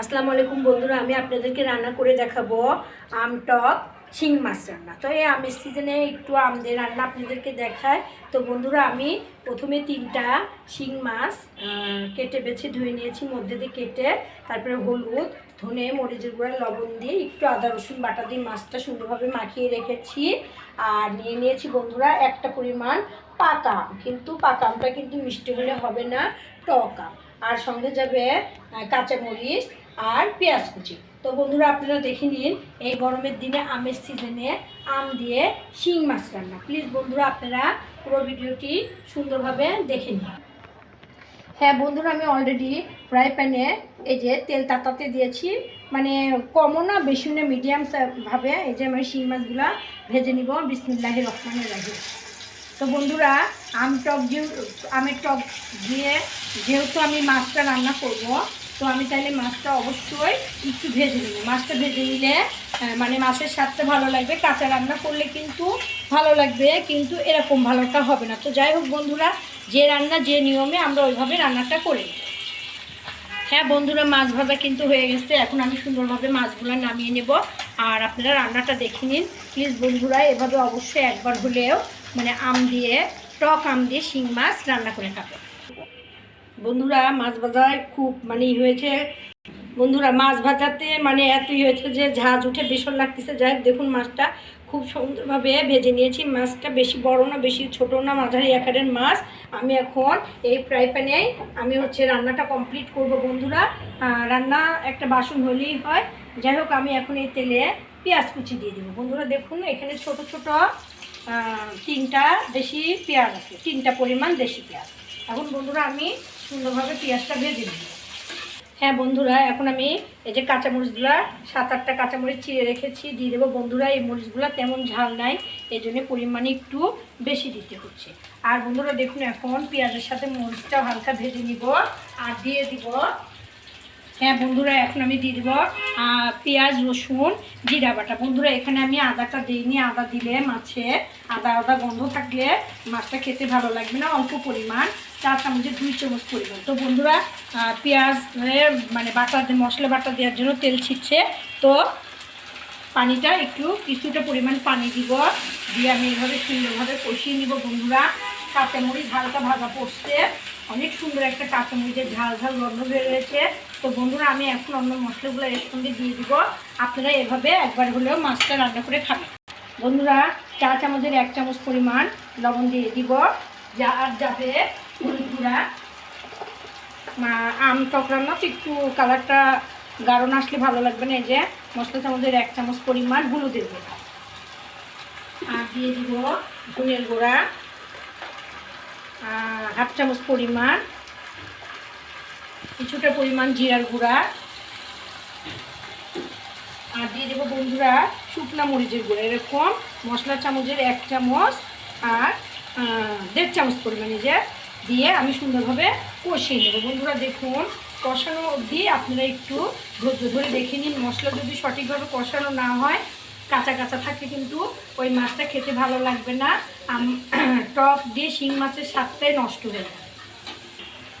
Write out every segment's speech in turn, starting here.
আসসালামু আলাইকুম বন্ধুরা, আমি আপনাদেরকে রান্না করে দেখাবো আম টক শিং মাছ রান্না। তো এই আমের সিজনে একটু আমদের রান্না আপনাদেরকে দেখায় তো বন্ধুরা, আমি প্রথমে তিনটা শিং মাছ কেটে বেছে ধুয়ে নিয়েছি, মধ্যে দিয়ে কেটে, তারপরে হলুদ, ধনে, মরিচের গুঁড়া, লবণ দিয়ে একটু আদা, রসুন বাটা দিয়ে মাছটা সুন্দরভাবে মাখিয়ে রেখেছি। আর নিয়ে নিয়েছি বন্ধুরা একটা পরিমাণ পাকা কিন্তু পাকা আমটা কিন্তু মিষ্টি হলে হবে না, টক আম। আর সঙ্গে যাবে কাঁচামরিচ আর পেঁয়াজ কুচি। তো বন্ধুরা, আপনারা দেখে নিন, এই গরমের দিনে আমের সিজনে আম দিয়ে শিং মাছ রান্না। প্লিজ বন্ধুরা, আপনারা পুরো ভিডিওটি সুন্দরভাবে দেখে নিন। হ্যাঁ বন্ধুরা, আমি অলরেডি ফ্রাই প্যানে এই যে তেল তাতাতে দিয়েছি। মানে কমও না, বেশি না মিডিয়াম ভাবে এই যে আমি শিং মাছগুলো ভেজে নিব। বিসমিল্লাহ রহমানের রাহি তো বন্ধুরা, আম টক আমের টক দিয়ে যেহেতু আমি মাছটা রান্না করব তো আমি তাহলে মাছটা অবশ্যই একটু ভেজে নেব। মাছটা ভেজে নিলে মানে মাছের স্বাদটা ভালো লাগবে, কাঁচা রান্না করলে কিন্তু ভালো লাগবে, কিন্তু এরকম ভালোটা হবে না। তো যাই হোক বন্ধুরা, যে রান্না, যে নিয়মে আমরা ওইভাবে রান্নাটা করি হ্যাঁ বন্ধুরা, মাছ ভাজা কিন্তু হয়ে গেছে। এখন আমি সুন্দরভাবে মাছগুলো নামিয়ে নেব। আর আপনারা রান্নাটা দেখে নিন। প্লিজ বন্ধুরা, এভাবে অবশ্যই একবার হলেও মানে আম দিয়ে, টক আম দিয়ে শিং মাছ রান্না করে খাবেন। বন্ধুরা, মাছ ভাজায় খুব মানে হয়েছে। বন্ধুরা, মাছ ভাজাতে মানে এতই হয়েছে যে ঝাঁজ উঠে ভীষণ লাগতেছে। যাই দেখুন মাছটা খুব সুন্দরভাবে ভেজে নিয়েছি। মাছটা বেশি বড় না, বেশি ছোট না, মাঝারি আকারের মাছ। আমি এখন এই ফ্রাই প্যানে আমি হচ্ছে রান্নাটা কমপ্লিট করব বন্ধুরা। রান্না একটা বাসন হলেই হয়। যাই হোক, আমি এখন এই তেলে পেঁয়াজ কুচি দিয়ে দেবো। বন্ধুরা, দেখুন এখানে ছোট ছোট তিনটা দেশি পেঁয়াজ আছে। তিনটা পরিমাণ দেশি পেঁয়াজ। এখন বন্ধুরা, আমি সুন্দরভাবে পেঁয়াজটা ভেজে নেব হ্যাঁ বন্ধুরা, এখন আমি এই যে কাঁচামরিচগুলো, সাত আটটা কাঁচামরিচ চিড়ে রেখেছি, দিয়ে দেবো। বন্ধুরা, এই মরিচগুলো তেমন ঝাল নাই, এই জন্য পরিমাণে একটু বেশি দিতে হচ্ছে। আর বন্ধুরা, দেখুন, এখন পেঁয়াজের সাথে মরিচটা হালকা ভেজে নিব, আর দিয়ে দিব হ্যাঁ বন্ধুরা, এখন আমি দিয়ে দেবো পেঁয়াজ, রসুন, জিরা বাটা। বন্ধুরা, এখানে আমি আদাটা দিইনি, আদা দিলে মাছে আদা আদা গন্ধ থাকলে মাছটা খেতে ভালো লাগবে না, অল্প পরিমাণ। চা চামচের দুই চামচ পরিমাণ। তো বন্ধুরা পেঁয়াজ মানে বাটা মশলা বাটা দেওয়ার জন্য তেল ছিটছে। তো পানিটা একটু, কিছুটা পরিমাণ পানি দিব। দিয়ে আমি এভাবে সুন্দরভাবে কষিয়ে নিব বন্ধুরা। কাঁচামরিচ হালকা ভাজা পড়ছে অনেক সুন্দর একটা কাঁচামরিচের ঝাল ঝাল গন্ধ বের হয়েছে। তো বন্ধুরা, আমি এখন অন্য মশলাগুলো এর সঙ্গে দিয়ে দিব। আপনারা এভাবে একবার হলেও মাছটা রান্না করে খাবেন। বন্ধুরা, চা চামচের এক চামচ পরিমাণ লবণ দিয়ে দিব। যা আর যাবে, হলুদ আম টক রান্না, তো একটু কালারটা গাঢ় না আসলে ভালো লাগবে না, এই যে মশলা চামচের এক চামচ পরিমাণ হলুদের গুঁড়া। আর দিয়ে দিব ধনের গুঁড়া হাফ চামচ পরিমাণ, কিছুটা পরিমাণ জিরার গুঁড়া। আর দিয়ে দেবো বন্ধুরা শুকনা মরিচের গুঁড়া, এরকম মশলা চামচের এক চামচ আর দেড় চামচ পরিমাণে যে, দিয়ে আমি সুন্দরভাবে কষিয়ে নেব। বন্ধুরা দেখুন, কষানো অবধি আপনারা একটু ধৈর্য ধরে দেখে নিন, মশলা যদি সঠিকভাবে কষানো না হয়, কাঁচা কাঁচা থাকে কিন্তু ওই মাছটা খেতে ভালো লাগবে না। টক দিয়ে শিং মাছের স্বাদটাই নষ্ট হয়ে যাবে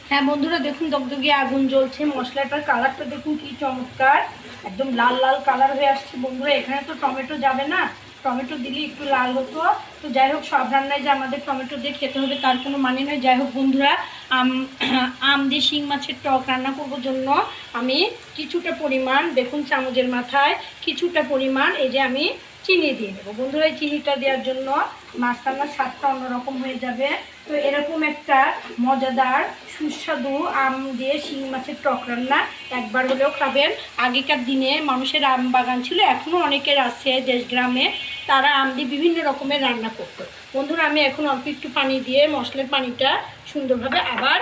হ্যাঁ বন্ধুরা দেখুন, দগদগে আগুন জ্বলছে, মশলাটার কালারটা দেখুন কি চমৎকার। একদম লাল লাল কালার হয়ে আসছে। বন্ধুরা, এখানে তো টমেটো যাবে না টমেটো দিলে একটু লাল হতো। তো যাই হোক, সব রান্নায় যে আমাদের টমেটো দিয়ে খেতে হবে তার কোনো মানে নয়। যাই হোক, বন্ধুরা, আম আম দিয়ে শিং মাছের টক রান্না করব জন্য আমি কিছুটা পরিমাণ দেখুন চামচের মাথায় কিছুটা পরিমাণ এই যে আমি চিনি দিয়ে দেবো। বন্ধুরা, এই চিনিটা দেওয়ার জন্য মাছ স্বাদটা অন্যরকম হয়ে যাবে। তো এরকম একটা মজাদার সুস্বাদু আম দিয়ে শিং মাছের টক রান্না একবার হলেও খাবেন। আগেকার দিনে মানুষের আম বাগান ছিল এখনও অনেকের আছে দেশ গ্রামে, তারা আম দিয়ে বিভিন্ন রকমের রান্না করতো। বন্ধুরা, আমি এখন অল্প একটু পানি দিয়ে মশলার পানিটা সুন্দরভাবে আবার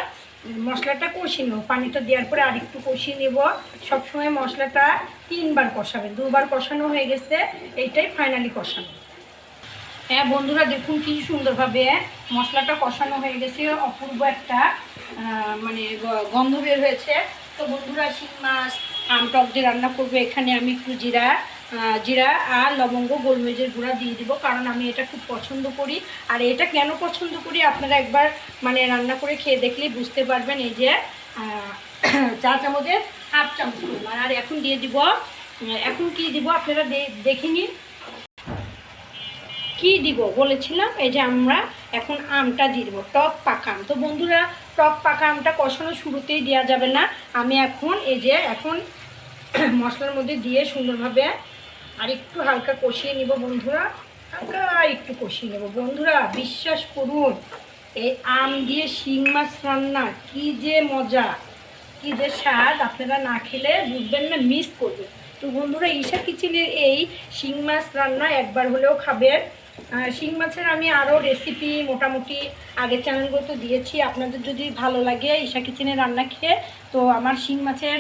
মশলাটা কষিয়ে নেব। পানিটা দেওয়ার পরে আরেকটু কষিয়ে নেব। সবসময় মশলাটা তিনবার কষাবেন, দুবার কষানো হয়ে গেছে, এইটাই ফাইনালি কষানো। হ্যাঁ বন্ধুরা দেখুন কি সুন্দরভাবে মশলাটা কষানো হয়ে গেছে, অপূর্ব একটা মানে গন্ধ বের হয়েছে। তো বন্ধুরা শিং মাছ, আম টক দিয়ে রান্না করব, এখানে আমি একটু জিরা জিরা আর লবঙ্গ, গোলমরিচের গুঁড়া দিয়ে দিব, কারণ আমি এটা খুব পছন্দ করি। আর এটা কেন পছন্দ করি আপনারা একবার মানে রান্না করে খেয়ে দেখলেই বুঝতে পারবেন, এই যে চা চামচের হাফ চামচ আর এখন দিয়ে দিব এখন কি দিব, আপনারা দেখে নিন। কি দিব? বলেছিলাম, এই যে আমরা এখন আমটা দিয়ে দেবো, টক পাকা আম। তো বন্ধুরা, টক পাকা আমটা কষানো শুরুতেই দেওয়া যাবে না। আমি এখন এই যে এখন মশলার মধ্যে দিয়ে সুন্দরভাবে আর একটু হালকা কষিয়ে নিব বন্ধুরা। হালকা একটু কষিয়ে নেব। বন্ধুরা, বিশ্বাস করুন, এই আম দিয়ে শিং মাছ রান্না কি যে মজা, কি যে স্বাদ, আপনারা না খেলে বুঝবেন না, মিস করবেন। তো বন্ধুরা, ঈশা কিচেনের এই শিং মাছ রান্না একবার হলেও খাবেন। শিং মাছের আমি আরও রেসিপি মোটামুটি আগের চ্যানেলগুলো দিয়েছি। আপনাদের যদি ভালো লাগে ঈশা কিচেনের রান্না খেয়ে, তো আমার শিং মাছের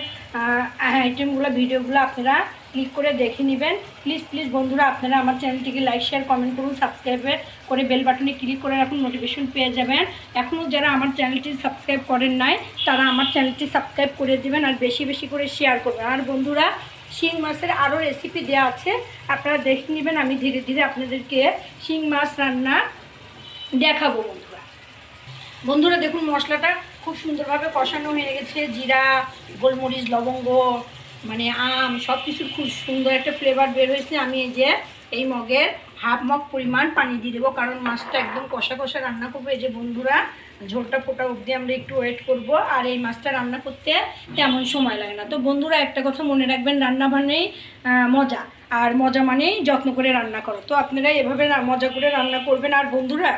আইটেমগুলো ভিডিওগুলো আপনারা ক্লিক করে দেখে নেবেন। প্লিজ প্লিজ বন্ধুরা, আপনারা আমার চ্যানেলটিকে লাইক শেয়ার কমেন্ট করুন সাবস্ক্রাইব করে বেল বাটনে ক্লিক করে রাখুন নোটিফিকেশন পেয়ে যাবেন। এখনও যারা আমার চ্যানেলটি সাবস্ক্রাইব করেন নাই, তারা আমার চ্যানেলটি সাবস্ক্রাইব করে দিবেন আর বেশি বেশি করে শেয়ার করবেন। আর বন্ধুরা শিং মাছের আরও রেসিপি দেওয়া আছে। আপনারা দেখে নেবেন, আমি ধীরে ধীরে আপনাদেরকে শিং মাছ রান্না দেখাবো বন্ধুরা। বন্ধুরা, দেখুন মশলাটা খুব সুন্দরভাবে কষানো হয়ে গেছে। জিরা, গোলমরিচ, লবঙ্গ মানে আম সব কিছুর খুব সুন্দর একটা ফ্লেভার বের হয়েছে। আমি এই যে, এই মগের হাফ মগ পরিমাণ পানি দিয়ে দেবো, কারণ মাছটা একদম কষা কষা রান্না করব। এই যে বন্ধুরা ঝোলটা ফোটা অবধি আমরা একটু ওয়েট করব, আর এই মাছটা রান্না করতে তেমন সময় লাগে না। তো বন্ধুরা, একটা কথা মনে রাখবেন, রান্না মানেই মজা, আর মজা মানেই যত্ন করে রান্না করো। তো আপনারা এভাবে মজা করে রান্না করবেন। আর বন্ধুরা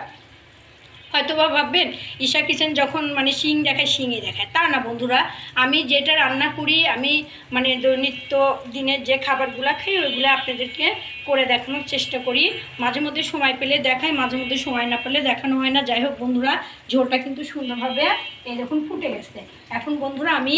হয়তো বা ভাববেন, ঈশা কিচেন যখন মানে শিং দেখায়, শিঙে দেখায়। তা না বন্ধুরা, আমি যেটা রান্না করি, আমি মানে নিত্য দিনের যে খাবারগুলো খাই, ওইগুলো আপনাদেরকে করে দেখানোর চেষ্টা করি। মাঝে মধ্যে সময় পেলে দেখাই, মাঝে মধ্যে সময় না পেলে দেখানো হয় না। যাই হোক বন্ধুরা, ঝোলটা কিন্তু সুন্দরভাবে দেখুন ফুটে গেছে। এখন বন্ধুরা, আমি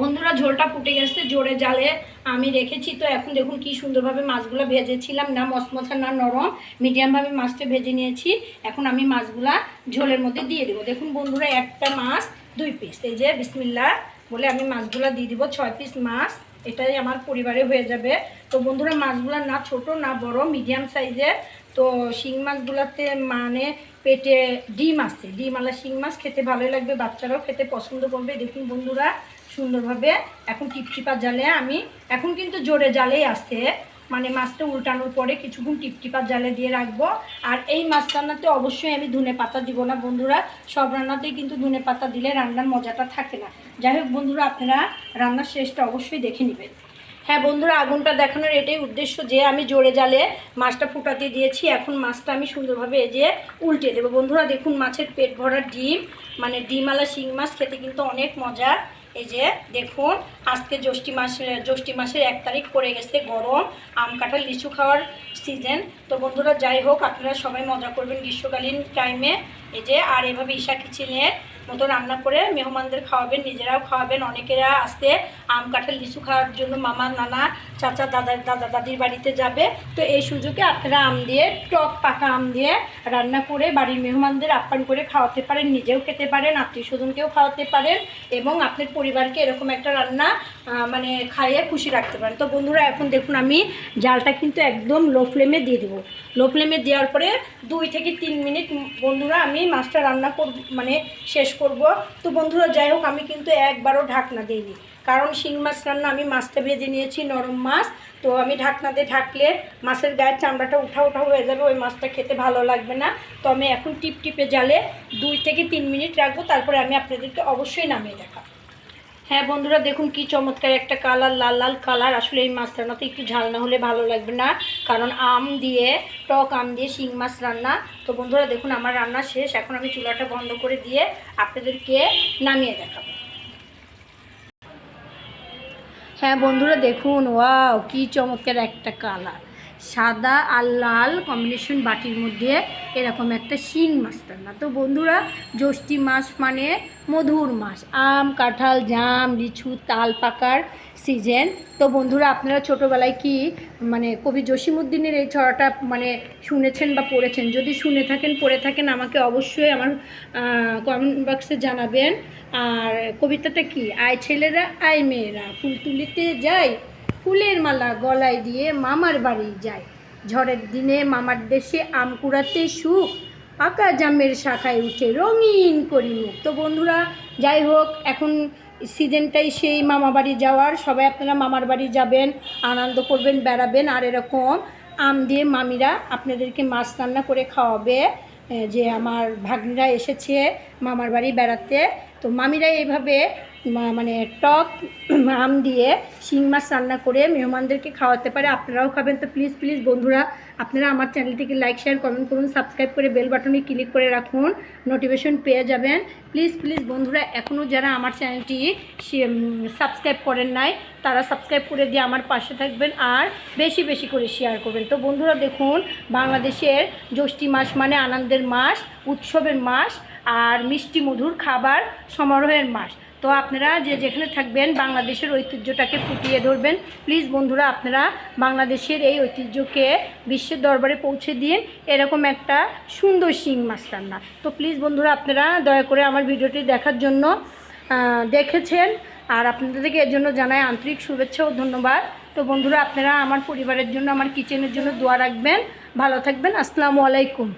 বন্ধুরা, ঝোলটা ফুটে গেছে জোরে জালে। আমি রেখেছি, তো এখন দেখুন কি সুন্দরভাবে মাছগুলো ভেজেছিলাম। না মশমশা না নরম, মিডিয়ামভাবে মাছটা ভেজে নিয়েছি। এখন আমি মাছগুলা ঝোলের মধ্যে দিয়ে দেবো। দেখুন বন্ধুরা, একটা মাছ, দুই পিস এই যে বিসমিল্লা বলে আমি মাছগুলা দিয়ে দিব, ছয় পিস মাছ। এটাই আমার পরিবারে হয়ে যাবে। তো বন্ধুরা, মাছগুলা না ছোট, না বড়, মিডিয়াম সাইজের। তো শিং মাছগুলাতে মানে পেটে ডিম আছে। আলা শিং মাছ খেতে ভালোই লাগবে, বাচ্চারাও খেতে পছন্দ করবে। দেখুন বন্ধুরা সুন্দরভাবে এখন টিপটিপা জালে আমি, এখন কিন্তু জোরে জালেই আসছে। মানে মাছটা উল্টানোর পরে কিছুক্ষণ টিপটিপা জালে দিয়ে রাখব। আর এই মাছ রান্নাতে অবশ্যই আমি ধনে পাতা দিব না বন্ধুরা। সব রান্নাতেই কিন্তু ধনে পাতা দিলে রান্নার মজাটা থাকে না। যাই হোক বন্ধুরা, আপনারা রান্নার শেষটা অবশ্যই দেখে নেবেন। হ্যাঁ বন্ধুরা, আগুনটা দেখানোর এটাই উদ্দেশ্য যে আমি জোরে জালে মাছটা ফুটাতে দিয়েছি। এখন মাছটা আমি সুন্দরভাবে যে উল্টে দেবো। বন্ধুরা, দেখুন মাছের পেট ভরা ডিম। মানে ডিমওয়ালা শিং মাছ খেতে কিন্তু অনেক মজার। এই যে দেখুন, আজকে জ্যৈষ্ঠী মাস জ্যৈষ্ঠী মাসের এক তারিখ পড়ে গেছে গরম, আম কাঁঠাল, লিচু খাওয়ার সিজন তো বন্ধুরা যাই হোক, আপনারা সবাই মজা করবেন গ্রীষ্মকালীন টাইমে এই যে, আর এভাবে ঈশা কিচেনের মতো রান্না করে মেহমানদের খাওয়াবেন, নিজেরাও খাওয়াবেন। অনেকেরা আসতে আম, কাঁঠাল, লিচু খাওয়ার জন্য মামা, নানা, চাচা, দাদা দাদা, দাদির বাড়িতে যাবে। তো এই সুযোগে আপনারা আম দিয়ে, টক পাকা আম দিয়ে রান্না করে বাড়ির মেহমানদের আপ্যায়ন করে খাওয়াতে পারেন, নিজেও খেতে পারেন আত্মীয় স্বজনকেও খাওয়াতে পারেন এবং আপনার পরিবারকে এরকম একটা রান্না মানে খাইয়ে খুশি রাখতে পারেন। তো বন্ধুরা, এখন দেখুন আমি জালটা কিন্তু একদম লো ফ্লেমে দিয়ে দেবো। লো ফ্লেমে দেওয়ার পরে দুই থেকে তিন মিনিট, বন্ধুরা, আমি মাছটা রান্না করব মানে শেষ করব। তো বন্ধুরা, যাই হোক, আমি কিন্তু একবারও ঢাকনা দিইনি। কারণ শিং মাছ রান্না আমি মাছটা ভেজে নিয়েছি, নরম মাছ। তো আমি ঢাকনা দিয়ে ঢাকলে মাছের গায়ের চামড়াটা উঠা উঠা হয়ে যাবে, ওই মাছটা খেতে ভালো লাগবে না। তো আমি এখন টিপ টিপে জালে দুই থেকে তিন মিনিট রাখব, তারপরে আমি আপনাদেরকে অবশ্যই নামিয়ে দেখাবো। হ্যাঁ বন্ধুরা, দেখুন কি চমৎকার একটা কালার, লাল লাল কালার। আসলে এই মাছ রান্নাতে একটু ঝাল না হলে ভালো লাগবে না, কারণ আম দিয়ে, টক আম দিয়ে শিং মাছ রান্না। তো বন্ধুরা, দেখুন আমার রান্না শেষ। এখন আমি চুলাটা বন্ধ করে দিয়ে আপনাদেরকে নামিয়ে দেখাবো। হ্যাঁ বন্ধুরা, দেখুন, ওয়াও, কি চমৎকার একটা কালার। সাদা আর লাল কম্বিনেশন বাটির মধ্যে এরকম একটা শিং মাছ রান্না তো বন্ধুরা, জ্যৈষ্ঠী মাস মানে মধুর মাস। আম, কাঁঠাল, জাম, লিচু, তাল পাকার সিজন তো বন্ধুরা, আপনারা ছোটোবেলায় কি মানে কবি জসিমুদ্দিনের এই ছড়াটা মানে শুনেছেন বা পড়েছেন? যদি শুনে থাকেন, পড়ে থাকেন, আমাকে অবশ্যই আমার কমেন্ট বক্সে জানাবেন। আর কবিতাটা কি? আয় ছেলেরা, আয় মেয়েরা, ফুল তুলিতে যায় ফুলের মালা গলায় দিয়ে মামার বাড়ি যায়। ঝড়ের দিনে মামার দেশে আম কুড়াতে সুখ, পাকা জামের শাখায় উঠে রঙিন করি মুখ। তো বন্ধুরা, যাই হোক, এখন সিজনটাই সেই মামা বাড়ি যাওয়ার। সবাই আপনারা মামার বাড়ি যাবেন, আনন্দ করবেন, বেড়াবেন। আর এরকম আম দিয়ে মামিরা আপনাদেরকে মাছ রান্না করে খাওয়াবে। যে আমার ভাগ্নিরা এসেছে মামার বাড়ি বেড়াতে। তো মামিরা এইভাবে মানে টক, আম দিয়ে শিং মাছ রান্না করে মেহমানদেরকে খাওয়াতে পারে। আপনারাও খাবেন। তো প্লিজ প্লিজ বন্ধুরা, আপনারা আমার চ্যানেলটিকে লাইক শেয়ার কমেন্ট করুন। সাবস্ক্রাইব করে বেল বাটনে ক্লিক করে রাখুন। নোটিফিকেশন পেয়ে যাবেন। প্লিজ প্লিজ বন্ধুরা এখনও যারা আমার চ্যানেলটি সাবস্ক্রাইব করেন নাই, তারা সাবস্ক্রাইব করে দিয়ে আমার পাশে থাকবেন আর বেশি বেশি করে শেয়ার করবেন। তো বন্ধুরা দেখুন, বাংলাদেশের জ্যৈষ্ঠী মাস মানে আনন্দের মাস, উৎসবের মাস। আর মিষ্টি মধুর খাবার সমারোহের মাস। তো আপনারা যে যেখানে থাকবেন, বাংলাদেশের ঐতিহ্যটাকে ফুটিয়ে ধরবেন। প্লিজ বন্ধুরা, আপনারা বাংলাদেশের এই ঐতিহ্যকে বিশ্বের দরবারে পৌঁছে দিন। এরকম একটা সুন্দর শিং মাছ রান্না। তো প্লিজ বন্ধুরা, আপনারা দয়া করে আমার ভিডিওটি দেখার জন্য দেখেছেন। আর আপনাদেরকে এর জন্য জানাই আন্তরিক শুভেচ্ছা ও ধন্যবাদ। তো বন্ধুরা, আপনারা আমার পরিবারের জন্য, আমার কিচেনের জন্য দোয়া রাখবেন। ভালো থাকবেন। আসসালামু আলাইকুম।